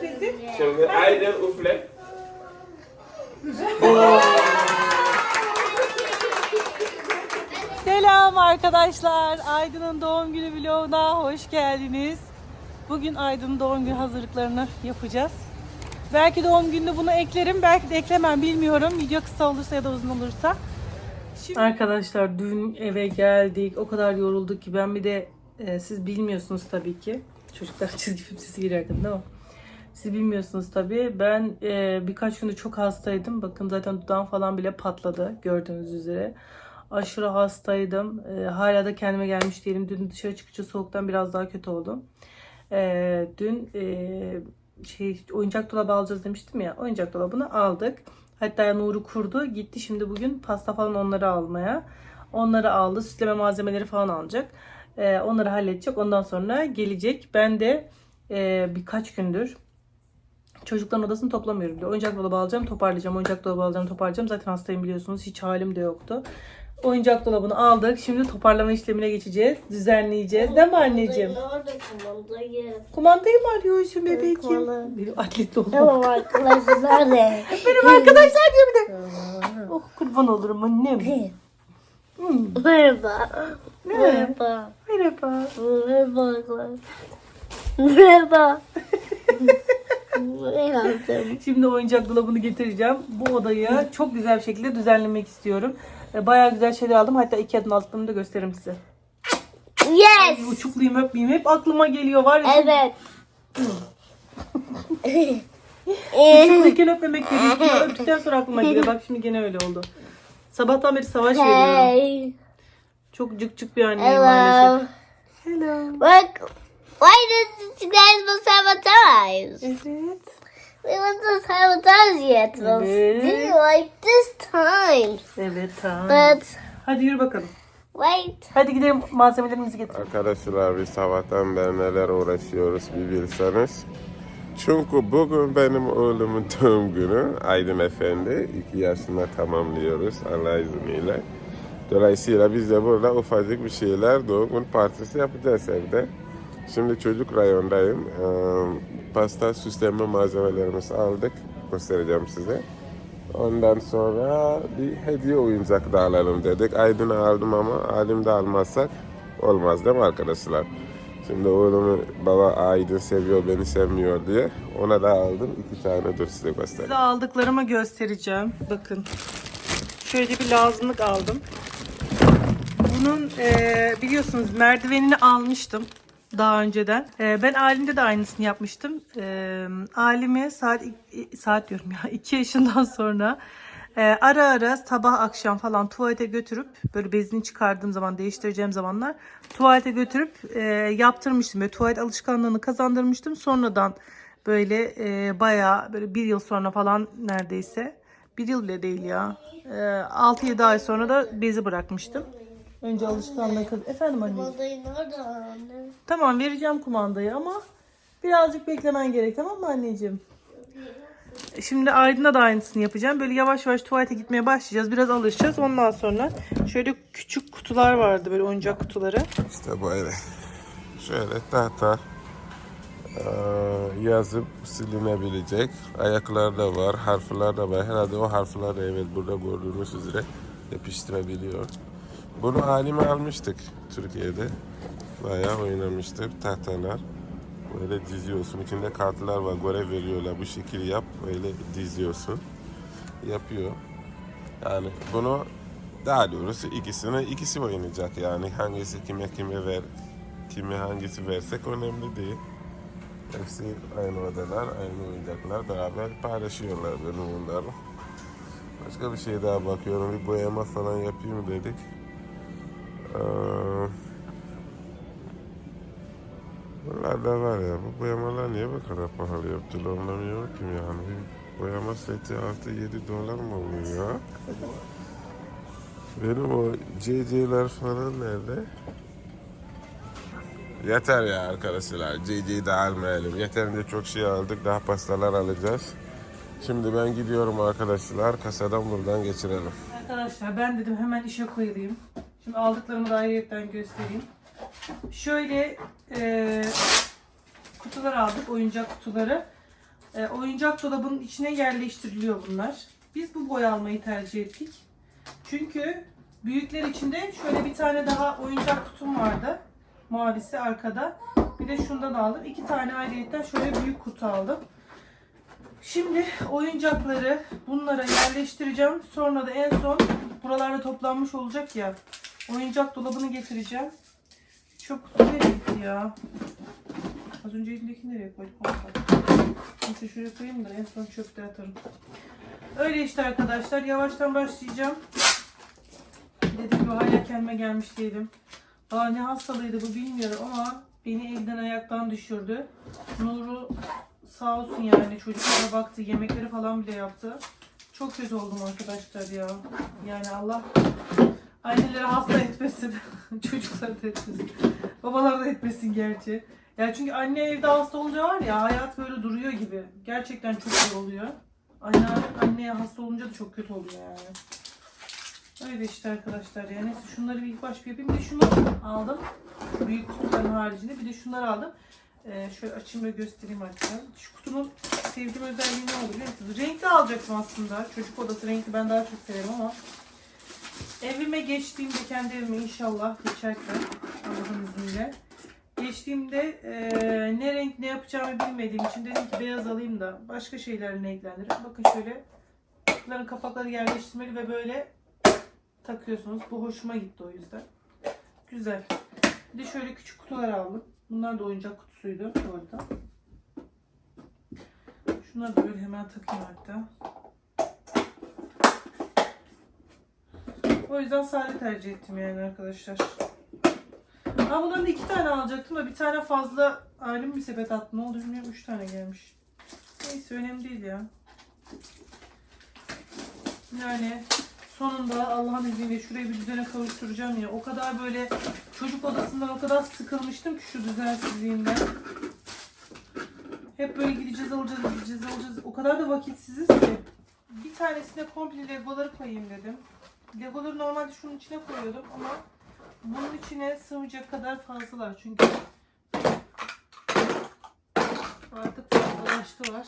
sürprizi. Şimdi Aydın üfle. Selam arkadaşlar. Aydın'ın doğum günü vloguna hoş geldiniz. Bugün Aydın'ın doğum günü hazırlıklarını yapacağız. Belki doğum gününde bunu eklerim, belki de eklemem bilmiyorum. Video kısa olursa ya da uzun olursa. Şimdi... Arkadaşlar dün eve geldik. O kadar yorulduk ki ben bir de e, siz bilmiyorsunuz tabii ki. Çocuklar çizgi film sesi giriyor değil mi? Siz bilmiyorsunuz tabii. Ben e, birkaç gündür çok hastaydım. Bakın zaten dudağım falan bile patladı gördüğünüz üzere. Aşırı hastaydım. E, hala da kendime gelmiş değilim. Dün dışarı çıkınca soğuktan biraz daha kötü oldum. E, dün e, şey oyuncak dolabı alacağız demiştim ya. Oyuncak dolabını aldık. Hatta Nur'u kurdu. Gitti şimdi bugün pasta falan onları almaya. Onları aldı. Süsleme malzemeleri falan alacak. E, onları halledecek. Ondan sonra gelecek. Ben de e, birkaç gündür Çocukların odasını toplamıyorum diyor. Oyuncak dolabı alacağım, toparlayacağım. Oyuncak dolabı alacağım, toparlayacağım. Zaten hastayım biliyorsunuz. Hiç halim de yoktu. Oyuncak dolabını aldık. Şimdi toparlama işlemine geçeceğiz. Düzenleyeceğiz. Değil mi anneciğim? Orada kumandayı. Kumandayı mı arıyorsun bebeğim? Benim atletli olmak. Tamam arkadaşlar? Benim arkadaşlar diyor bir de. Oh kurban olurum annem. Hmm. Merhaba. Merhaba. Merhaba. Merhaba. Merhaba. Ne? Şimdi oyuncak dolabını getireceğim. Bu odayı çok güzel bir şekilde düzenlemek istiyorum. E, Bayağı güzel şeyler aldım. Hatta iki adım aldıklarını da gösteririm size. Yes. Uçuklayayım öpmeyeyim. Hep aklıma geliyor var ya. Evet. Uçukluyken öpmemek gerekiyor. Öptükten sonra aklıma geliyor. Bak şimdi gene öyle oldu. Sabahtan beri savaş veriyorum. Hey. Çok cık cık bir anneyim maalesef. Hello. Hello. Why did you guys must sabotage? Evet. We want to sabotage yet. We'll Evet. do like this time. Evet tamam. But Hadi yürü bakalım. wait. Hadi gidelim malzemelerimizi getirelim. Arkadaşlar biz sabahtan beri neler uğraşıyoruz bir bilseniz. Çünkü bugün benim oğlumun doğum günü. Aydın Efendi. iki yaşına tamamlıyoruz Allah izniyle. Dolayısıyla biz de burada ufacık bir şeyler doğum gün partisi yapacağız evde. Şimdi çocuk rayondayım. Ee, pasta süsleme malzemelerimizi aldık. Göstereceğim size. Ondan sonra bir hediye oyuncak da alalım dedik. Aydın'ı aldım ama Alim'de almazsak olmaz değil mi arkadaşlar? Şimdi oğlumu baba Aydın seviyor beni sevmiyor diye ona da aldım. iki tane dur size göstereyim. Size aldıklarımı göstereceğim. Bakın. Şöyle bir lazımlık aldım. Bunun eee, biliyorsunuz merdivenini almıştım daha önceden. Eee, ben Alim'de de aynısını yapmıştım. Eee Alim'i saat saat diyorum ya 2 yaşından sonra eee, ara ara sabah akşam falan tuvalete götürüp böyle bezini çıkardığım zaman değiştireceğim zamanlar tuvalete götürüp eee, yaptırmıştım. Böyle tuvalet alışkanlığını kazandırmıştım. Sonradan böyle eee bayağı böyle bir yıl sonra falan neredeyse bir yıl bile değil ya. Eee 6-7 ay sonra da bezi bırakmıştım. Önce alışkanlığı kaz... Efendim anne. Kumandayı nerede anne? Tamam vereceğim kumandayı ama birazcık beklemen gerek tamam mı anneciğim? Şimdi Aydın'a da aynısını yapacağım. Böyle yavaş yavaş tuvalete gitmeye başlayacağız. Biraz alışacağız. Ondan sonra şöyle küçük kutular vardı böyle oyuncak kutuları. İşte böyle. Şöyle tahta eee, yazıp silinebilecek. Ayaklar da var, harfler de var. Herhalde o harfler de evet burada gördüğünüz üzere yapıştırabiliyor. Bunu halime almıştık Türkiye'de. Bayağı oynamıştık tahtalar. Böyle diziyorsun. İçinde kartlar var. Görev veriyorlar. Bu şekil yap. Böyle diziyorsun. Yapıyor. Yani bunu daha doğrusu ikisini ikisi oynayacak yani hangisi kime kime ver kime hangisi versek önemli değil. Hepsi aynı odalar, aynı oyuncaklar beraber paylaşıyorlar benim onları. Başka bir şey daha bakıyorum. Bir boyama falan yapayım dedik. Ee, Bunlar da var ya. Bu boyamalar niye bu kadar pahalı yaptılar anlamıyorum ki yani. Bir boyama seti artı 7 dolar mı oluyor ya? Benim o CC'ler falan nerede? Yeter ya arkadaşlar. CC'yi de almayalım. Yeterince çok şey aldık. Daha pastalar alacağız. Şimdi ben gidiyorum arkadaşlar. Kasadan buradan geçirelim. Arkadaşlar ben dedim hemen işe koyulayım. Şimdi aldıklarımı da ayrıyetten göstereyim. Şöyle e, kutular aldık, oyuncak kutuları. E, oyuncak dolabının içine yerleştiriliyor bunlar. Biz bu boy almayı tercih ettik. Çünkü büyükler içinde şöyle bir tane daha oyuncak kutum vardı. Mavisi arkada. Bir de şundan aldım. İki tane ayrıyetten şöyle büyük kutu aldım. Şimdi oyuncakları bunlara yerleştireceğim. Sonra da en son buralarda toplanmış olacak ya. Oyuncak dolabını getireceğim. Çöp kutusu nereye gitti ya? Az önce elindeki nereye koydum. Neyse şuraya koyayım da en son çöpte atarım. Öyle işte arkadaşlar. Yavaştan başlayacağım. Dediğim gibi hala kendime gelmiş değilim. Aa ne hastalığıydı bu bilmiyorum ama beni elden ayaktan düşürdü. Nuru sağ olsun yani çocuklara baktı, yemekleri falan bile yaptı. Çok kötü oldum arkadaşlar ya. Yani Allah anneleri hasta etmesin. Çocukları da etmesin. Babalar da etmesin gerçi. Ya çünkü anne evde hasta olunca var ya hayat böyle duruyor gibi. Gerçekten çok zor oluyor. Anne, anneye hasta olunca da çok kötü oluyor yani. Öyle işte arkadaşlar ya. Neyse şunları bir ilk baş yapayım. Bir de şunu aldım. Büyük kutuların haricinde. Bir de şunları aldım. Ee, şöyle açayım ve göstereyim hatta. Şu kutunun sevdiğim özelliği ne olur biliyor musunuz? Renkli alacaktım aslında. Çocuk odası renkli ben daha çok severim ama evime geçtiğimde kendi evime inşallah geçersem Allah'ın izniyle geçtiğimde eee, ne renk ne yapacağımı bilmediğim için dedim ki beyaz alayım da başka şeylerle renklendiririm. Bakın şöyle kutuların kapakları yerleştirmeli ve böyle takıyorsunuz. Bu hoşuma gitti o yüzden. Güzel. Bir de şöyle küçük kutular aldım. Bunlar da oyuncak kutusuydu bu arada. Şunları da böyle hemen takayım hatta. O yüzden sade tercih ettim yani arkadaşlar. Ha bunların da iki tane alacaktım da bir tane fazla ayrım bir sepet attı. Ne oldu bilmiyorum. Üç tane gelmiş. Neyse önemli değil ya. Yani sonunda Allah'ın izniyle şurayı bir düzene kavuşturacağım ya. O kadar böyle çocuk odasından o kadar sıkılmıştım ki şu düzensizliğinden. Hep böyle gideceğiz alacağız gideceğiz alacağız. O kadar da vakitsiziz ki. Bir tanesine komple legoları koyayım dedim. Legoları normalde şunun içine koyuyordum ama bunun içine sığmayacak kadar fazlalar çünkü artık fazlalaştılar.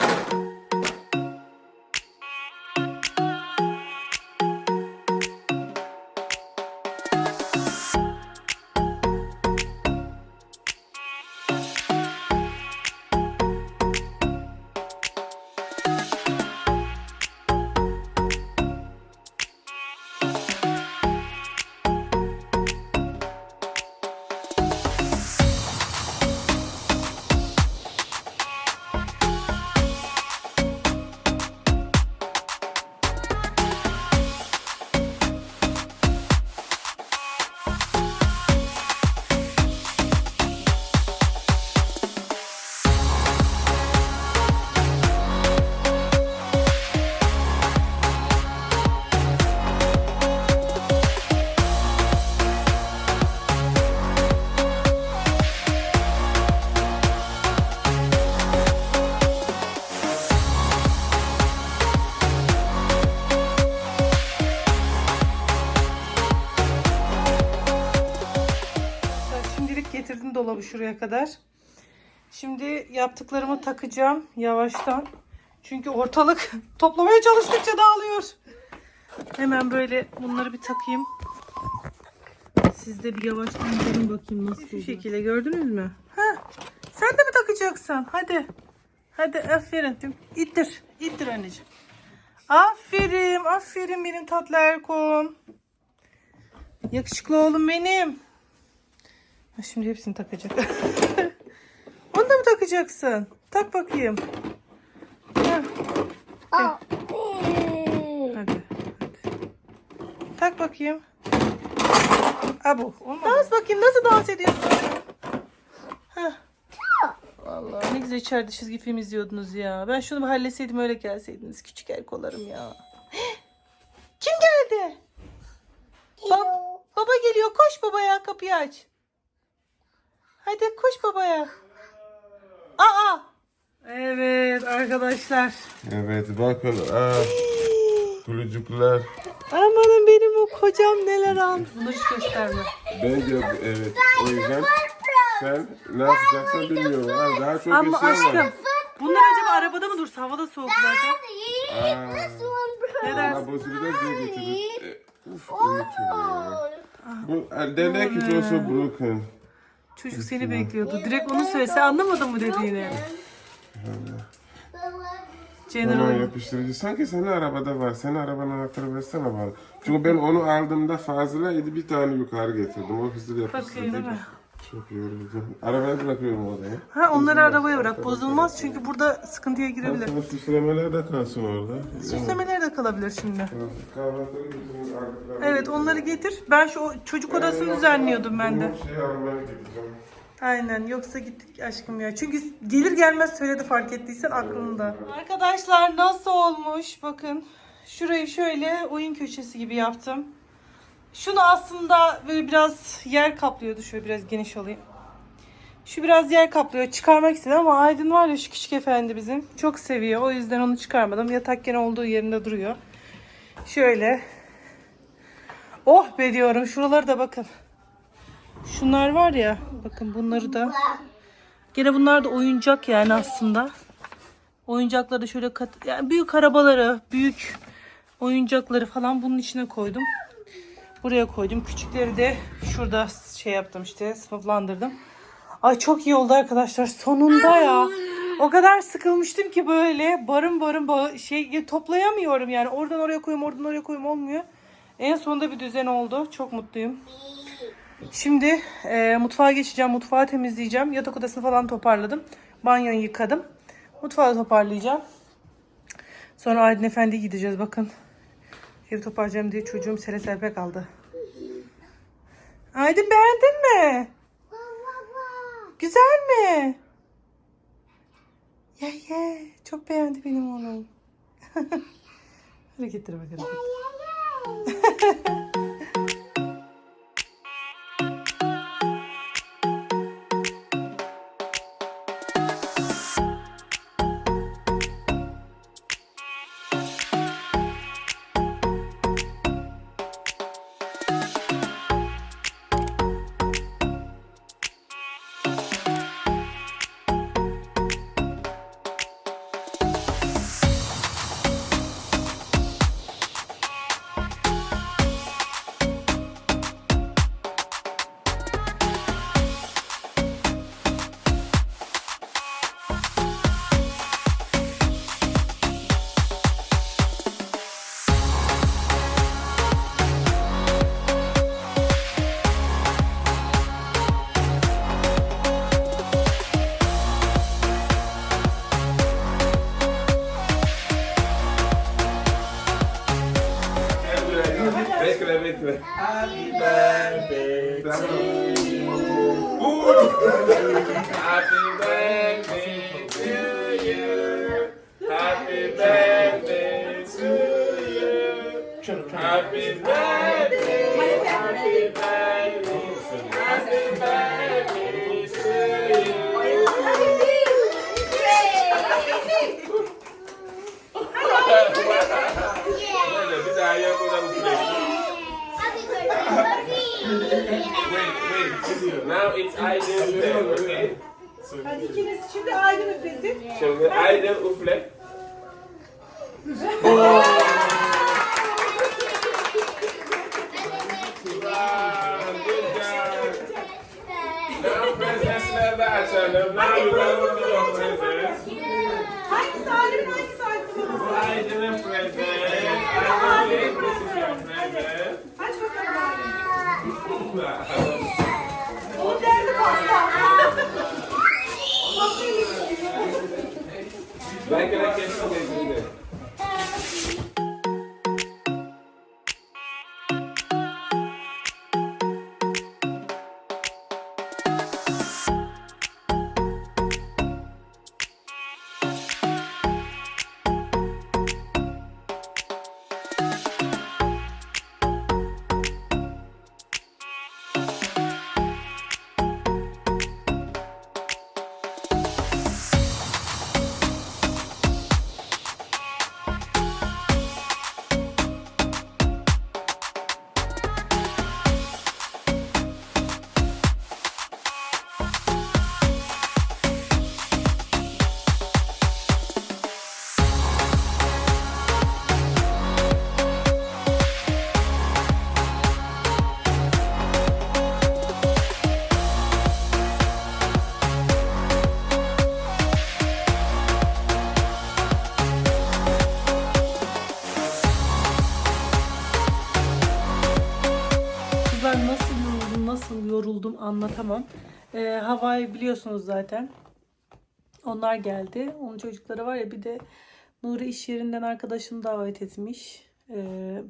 Şuraya kadar. Şimdi yaptıklarımı takacağım yavaştan. Çünkü ortalık toplamaya çalıştıkça dağılıyor. Hemen böyle bunları bir takayım. Siz de bir yavaştan görün bakayım nasıl Şu şekilde gördünüz mü? Ha, sen de mi takacaksın? Hadi. Hadi aferin. İttir. İttir anneciğim. Aferin. Aferin benim tatlı Erkom. Yakışıklı oğlum benim. Şimdi hepsini takacak. Onu da mı takacaksın? Tak bakayım. Ha, hadi, hadi. Tak bakayım. Abu. Dans bakayım nasıl dans ediyorsun? Heh. Vallahi ne güzel içeride çizgi film izliyordunuz ya. Ben şunu bir halletseydim öyle gelseydiniz. Küçük el kollarım ya. Kim geldi? Bab- baba geliyor. Koş babaya kapıyı aç. Hadi koş babaya. Aa! Evet arkadaşlar. Evet bakın. Aa, Gülücükler. Amanın benim o kocam neler almış. Bunları hiç gösterme. Bence evet. O yüzden sen ne yapacaksın bilmiyorum. Ha, daha çok Ama eşya var. aşkım Bunlar acaba arabada mı dursa? Havada soğuk zaten. One Ne dersin? Ama bozuldu da diye getirdik. E, Uf, uyutuyor ya. Bu, the leg is also broken. Çocuk seni bekliyordu. Direkt onu söylese anlamadın mı dediğini? Hemen General. yapıştırıcı. Sanki senin arabada var. Senin arabanın anahtarı versene bana. Çünkü ben onu aldığımda fazlaydı. Bir tane yukarı getirdim. O hızlı Bakayım değil yapıştırıcı. mi? Çok yoruldum. Arabayı bırakıyorum oraya. Ha onları arabaya bırak. Bozulmaz çünkü burada sıkıntıya girebilir. Sana süslemeler de kalsın orada. Süslemeler de kalabilir şimdi. Evet onları getir. Ben şu o- çocuk odasını düzenliyordum ben de. Bu şeyi almaya gideceğim. Aynen yoksa gittik aşkım ya. Çünkü gelir gelmez söyledi fark ettiysen aklında. Arkadaşlar nasıl olmuş bakın. Şurayı şöyle oyun köşesi gibi yaptım. Şunu aslında böyle biraz yer kaplıyordu. Şöyle biraz geniş alayım. Şu biraz yer kaplıyor. Çıkarmak istedim ama Aydın var ya şu küçük efendi bizim. Çok seviyor. O yüzden onu çıkarmadım. Yatak gene olduğu yerinde duruyor. Şöyle. Oh be diyorum. Şuraları da bakın. Şunlar var ya. Bakın bunları da. Gene bunlar da oyuncak yani aslında. Oyuncakları şöyle kat, yani büyük arabaları, büyük oyuncakları falan bunun içine koydum. Buraya koydum. Küçükleri de şurada şey yaptım işte sınıflandırdım. Ay çok iyi oldu arkadaşlar. Sonunda ya. O kadar sıkılmıştım ki böyle barın barın ba- şey toplayamıyorum yani. Oradan oraya koyayım, oradan oraya koyayım olmuyor. En sonunda bir düzen oldu. Çok mutluyum. Şimdi e, mutfağa geçeceğim. Mutfağı temizleyeceğim. Yatak odasını falan toparladım. Banyoyu yıkadım. Mutfağı toparlayacağım. Sonra Aydın Efendi'ye gideceğiz. Bakın. Evi toparlayacağım diye çocuğum sele serpe kaldı. Aydın beğendin mi? Güzel mi? Ye ye. Çok beğendi benim oğlum. Hareketleri bakın. Bekle Now presents de açalım. Presents. Hangisi Aydın hangisi Aydın Bu Aydın'ın present. Aydın, this is your present. Aç bakalım Aydın. O derdi pasta. Belki de kesin dediğinde. Anlatamam. Ee, Havai biliyorsunuz zaten. Onlar geldi. Onun çocukları var ya bir de Nuri iş yerinden arkadaşını davet etmiş. Ee,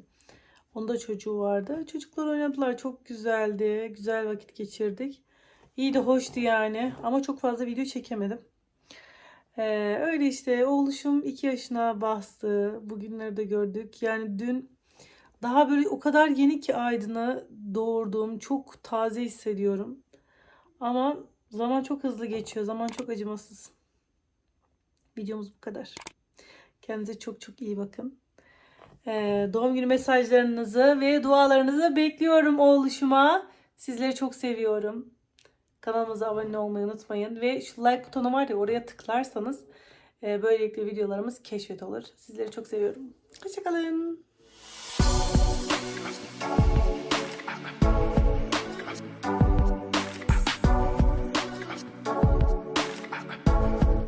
onda çocuğu vardı. Çocuklar oynadılar. Çok güzeldi. Güzel vakit geçirdik. İyi de hoştu yani. Ama çok fazla video çekemedim. Ee, öyle işte oğluşum 2 yaşına bastı. Bugünleri de gördük. Yani dün daha böyle o kadar yeni ki Aydın'a doğurduğum çok taze hissediyorum. Ama zaman çok hızlı geçiyor. Zaman çok acımasız. Videomuz bu kadar. Kendinize çok çok iyi bakın. Ee, doğum günü mesajlarınızı ve dualarınızı bekliyorum oğluşuma. Sizleri çok seviyorum. Kanalımıza abone olmayı unutmayın. Ve şu like butonu var ya oraya tıklarsanız e, böylelikle videolarımız keşfet olur. Sizleri çok seviyorum. Hoşçakalın.